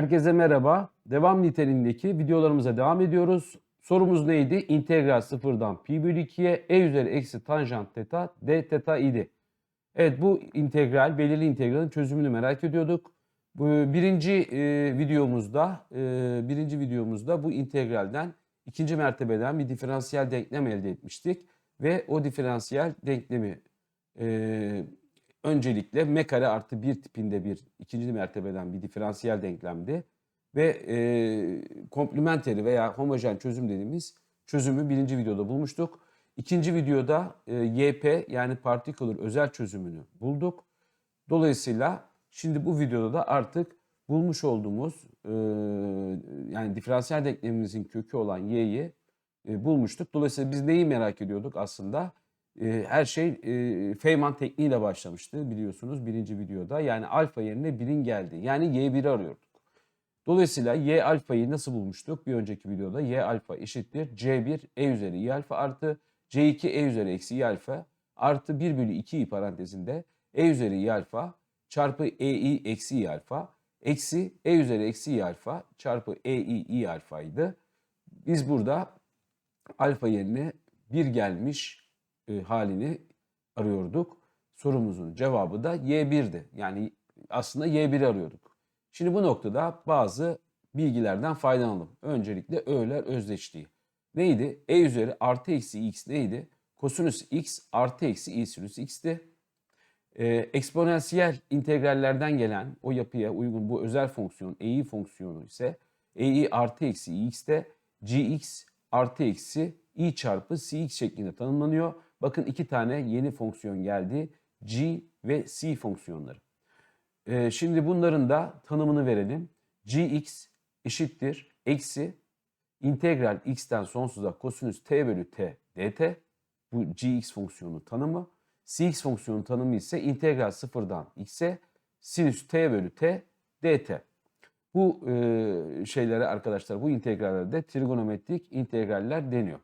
Herkese merhaba. Devam niteliğindeki videolarımıza devam ediyoruz. Sorumuz neydi? İntegral sıfırdan pi bölü 2'ye e üzeri eksi tanjant teta d teta idi. Evet bu integral, belirli integralin çözümünü merak ediyorduk. Bu birinci e, videomuzda, e, birinci videomuzda bu integralden ikinci mertebeden bir diferansiyel denklem elde etmiştik. Ve o diferansiyel denklemi e, öncelikle m kare artı 1 tipinde bir ikinci mertebeden bir diferansiyel denklemdi. Ve e, komplementeri veya homojen çözüm dediğimiz çözümü birinci videoda bulmuştuk. İkinci videoda e, YP yani particular özel çözümünü bulduk. Dolayısıyla şimdi bu videoda da artık bulmuş olduğumuz e, yani diferansiyel denklemimizin kökü olan y'yi e, bulmuştuk. Dolayısıyla biz neyi merak ediyorduk aslında? E, her şey e, Feynman tekniğiyle başlamıştı biliyorsunuz birinci videoda. Yani alfa yerine birin geldi. Yani y1'i arıyorduk. Dolayısıyla y alfayı nasıl bulmuştuk? Bir önceki videoda y alfa eşittir c1 e üzeri i alfa artı c2 e üzeri eksi i alfa artı 1 bölü 2 i parantezinde e üzeri i alfa çarpı ei eksi i alfa eksi e üzeri eksi i alfa çarpı ei i alfaydı. Biz burada alfa yerine 1 gelmiş e, halini arıyorduk. Sorumuzun cevabı da y1'di. Yani aslında y1'i arıyorduk. Şimdi bu noktada bazı bilgilerden faydalanalım. Öncelikle öğeler özdeşliği. Neydi? E üzeri artı eksi x neydi? Kosinüs x artı eksi i sinüs x'ti. Ee, eksponansiyel integrallerden gelen o yapıya uygun bu özel fonksiyon ei fonksiyonu ise ei artı eksi x'te gx artı eksi i çarpı cx şeklinde tanımlanıyor. Bakın iki tane yeni fonksiyon geldi. g ve c fonksiyonları. Ee, şimdi bunların da tanımını verelim. gx eşittir eksi integral x'ten sonsuza kosinüs t bölü t dt. Bu gx fonksiyonu tanımı. cx fonksiyonu tanımı ise integral sıfırdan x'e sinüs t bölü t dt. Bu e, şeylere arkadaşlar bu integrallerde trigonometrik integraller deniyor.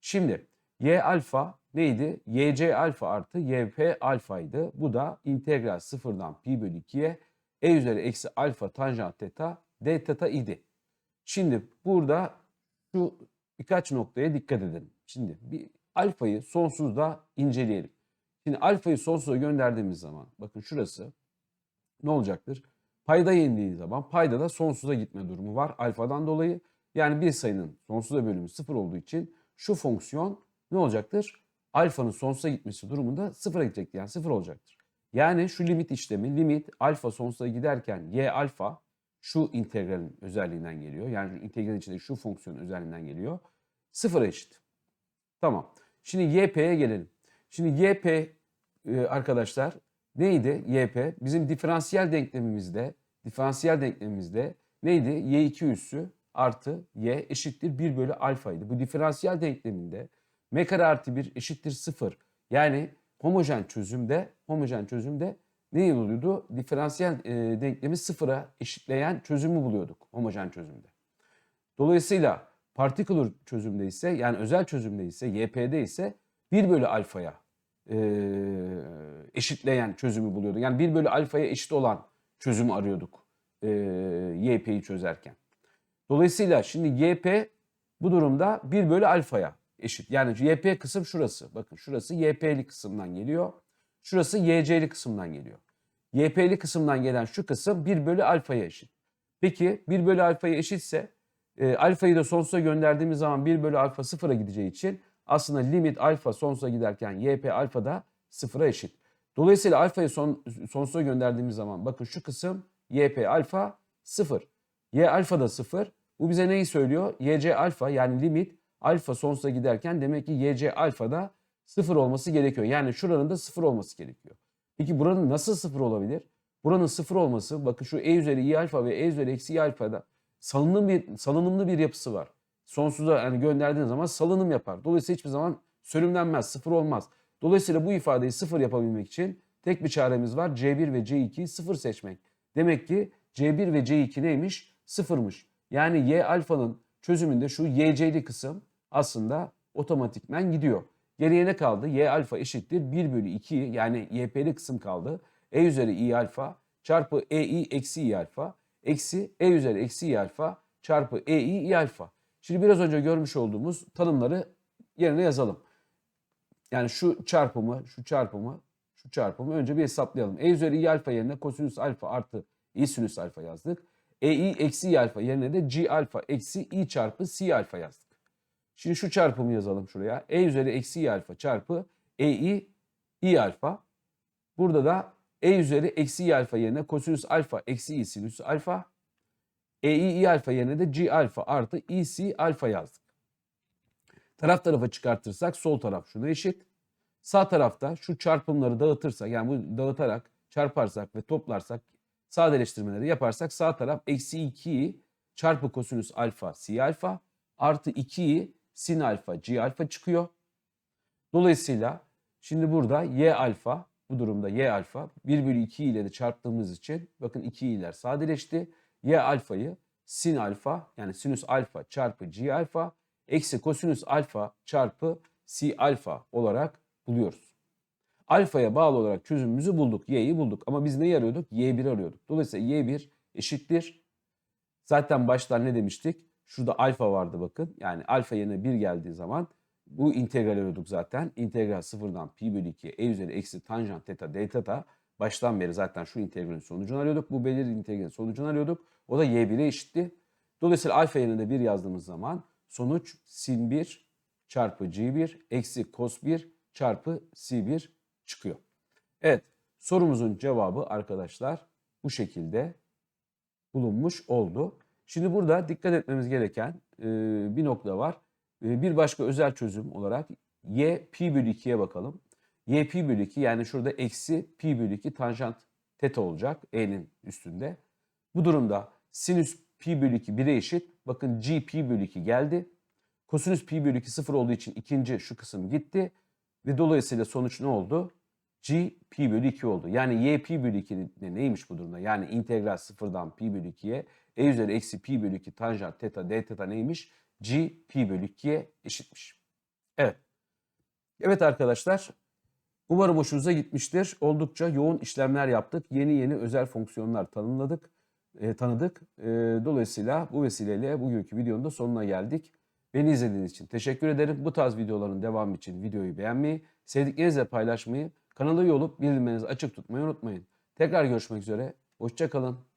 Şimdi y alfa neydi? yc alfa artı yp alfaydı. Bu da integral sıfırdan pi bölü 2'ye e üzeri eksi alfa tanjant teta d teta idi. Şimdi burada şu birkaç noktaya dikkat edelim. Şimdi bir alfayı sonsuzda inceleyelim. Şimdi alfayı sonsuza gönderdiğimiz zaman bakın şurası ne olacaktır? Payda yendiği zaman payda da sonsuza gitme durumu var alfadan dolayı. Yani bir sayının sonsuza bölümü sıfır olduğu için şu fonksiyon ne olacaktır? Alfanın sonsuza gitmesi durumunda sıfıra gidecektir. Yani sıfır olacaktır. Yani şu limit işlemi limit alfa sonsuza giderken y alfa şu integralin özelliğinden geliyor. Yani integralin içinde şu fonksiyonun özelliğinden geliyor. Sıfıra eşit. Tamam. Şimdi YP'ye gelelim. Şimdi YP e, arkadaşlar neydi YP? Bizim diferansiyel denklemimizde diferansiyel denklemimizde neydi? Y2 üssü artı Y eşittir 1 bölü alfaydı. Bu diferansiyel denkleminde M kare artı 1 eşittir 0. Yani homojen çözümde homojen çözümde ne oluyordu? Diferansiyel e, denklemi sıfıra eşitleyen çözümü buluyorduk homojen çözümde. Dolayısıyla particular çözümde ise yani özel çözümde ise YP'de ise 1 bölü alfaya e, eşitleyen çözümü buluyorduk. Yani 1 bölü alfaya eşit olan çözümü arıyorduk e, YP'yi çözerken. Dolayısıyla şimdi YP bu durumda 1 bölü alfaya eşit. Yani YP kısım şurası. Bakın şurası YP'li kısımdan geliyor. Şurası YC'li kısımdan geliyor. YP'li kısımdan gelen şu kısım 1 bölü alfaya eşit. Peki 1 bölü alfaya eşitse e, alfayı da sonsuza gönderdiğimiz zaman 1 bölü alfa sıfıra gideceği için aslında limit alfa sonsuza giderken YP alfa da sıfıra eşit. Dolayısıyla alfayı son, sonsuza gönderdiğimiz zaman bakın şu kısım YP alfa sıfır. Y alfa da sıfır. Bu bize neyi söylüyor? YC alfa yani limit alfa sonsuza giderken demek ki YC alfa da sıfır olması gerekiyor. Yani şuranın da sıfır olması gerekiyor. Peki buranın nasıl sıfır olabilir? Buranın sıfır olması bakın şu e üzeri i alfa ve e üzeri eksi i alfada salınım bir, salınımlı bir yapısı var. Sonsuza yani gönderdiğin zaman salınım yapar. Dolayısıyla hiçbir zaman sönümlenmez, sıfır olmaz. Dolayısıyla bu ifadeyi sıfır yapabilmek için tek bir çaremiz var. C1 ve C2'yi sıfır seçmek. Demek ki C1 ve C2 neymiş? Sıfırmış. Yani Y alfanın çözümünde şu YC'li kısım aslında otomatikmen gidiyor. Geriye ne kaldı? Y alfa eşittir 1 bölü 2 yani YP'li kısım kaldı. E üzeri i alfa çarpı EI eksi i alfa. eksi e üzeri eksi i alfa çarpı e i i alfa. Şimdi biraz önce görmüş olduğumuz tanımları yerine yazalım. Yani şu çarpımı, şu çarpımı, şu çarpımı önce bir hesaplayalım. E üzeri i alfa yerine kosinüs alfa artı i sinüs alfa yazdık. E i eksi i alfa yerine de g alfa eksi i çarpı c alfa yazdık. Şimdi şu çarpımı yazalım şuraya. E üzeri eksi i alfa çarpı e i i alfa. Burada da e üzeri eksi i alfa yerine kosinüs alfa eksi i sinüs alfa. E i i alfa yerine de g alfa artı i c alfa yazdık. Taraf tarafa çıkartırsak sol taraf şuna eşit. Sağ tarafta şu çarpımları dağıtırsak yani bu dağıtarak çarparsak ve toplarsak sadeleştirmeleri yaparsak sağ taraf eksi 2i çarpı kosinüs alfa c alfa artı 2i sin alfa g alfa çıkıyor. Dolayısıyla şimdi burada y alfa bu durumda y alfa 1 bölü 2 ile de çarptığımız için bakın 2 iler sadeleşti. Y alfayı sin alfa yani sinüs alfa çarpı g alfa eksi kosinüs alfa çarpı c alfa olarak buluyoruz. Alfaya bağlı olarak çözümümüzü bulduk. Y'yi bulduk. Ama biz neyi arıyorduk? Y1'i arıyorduk. Dolayısıyla Y1 eşittir. Zaten baştan ne demiştik? Şurada alfa vardı bakın. Yani alfa yerine 1 geldiği zaman bu integral arıyorduk zaten. İntegral sıfırdan pi bölü 2 e üzeri eksi tanjant teta d teta. Baştan beri zaten şu integralin sonucunu arıyorduk. Bu belirli integralin sonucunu arıyorduk. O da y1'e eşitti. Dolayısıyla alfa yerine de 1 yazdığımız zaman sonuç sin 1 çarpı g1 eksi cos 1 çarpı c1 çıkıyor. Evet sorumuzun cevabı arkadaşlar bu şekilde bulunmuş oldu. Şimdi burada dikkat etmemiz gereken e, bir nokta var. E, bir başka özel çözüm olarak y pi bölü 2'ye bakalım. y pi bölü 2 yani şurada eksi pi bölü 2 tanjant teta olacak e'nin üstünde. Bu durumda sinüs pi bölü 2 1'e eşit. Bakın g pi bölü 2 geldi. Kosinüs pi bölü 2 sıfır olduğu için ikinci şu kısım gitti. Ve dolayısıyla sonuç ne oldu? G pi bölü 2 oldu. Yani y pi bölü 2 ne, neymiş bu durumda? Yani integral sıfırdan pi bölü 2'ye e üzeri eksi pi bölü 2 tanjant teta d teta neymiş? G pi bölü 2'ye eşitmiş. Evet. Evet arkadaşlar. Umarım hoşunuza gitmiştir. Oldukça yoğun işlemler yaptık. Yeni yeni özel fonksiyonlar tanımladık, e, tanıdık. E, dolayısıyla bu vesileyle bugünkü videonun da sonuna geldik. Beni izlediğiniz için teşekkür ederim. Bu tarz videoların devamı için videoyu beğenmeyi, sevdiklerinizle paylaşmayı, kanala üye olup bildirimlerinizi açık tutmayı unutmayın. Tekrar görüşmek üzere. Hoşçakalın.